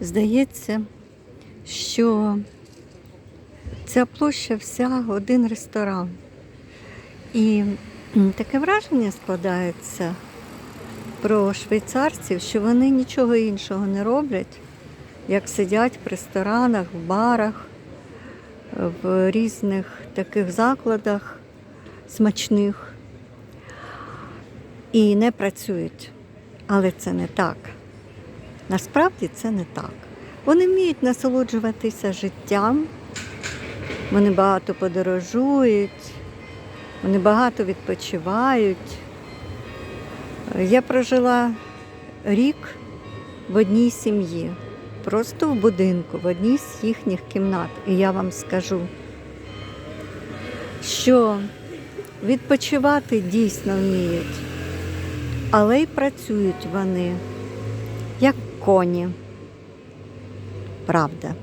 Здається, що ця площа вся один ресторан. І таке враження складається про швейцарців, що вони нічого іншого не роблять, як сидять в ресторанах, в барах, в різних таких закладах смачних і не працюють. Але це не так. Насправді це не так. Вони вміють насолоджуватися життям, вони багато подорожують, вони багато відпочивають. Я прожила рік в одній сім'ї, просто в будинку, в одній з їхніх кімнат. І я вам скажу, що відпочивати дійсно вміють, але й працюють вони як коні. Правда.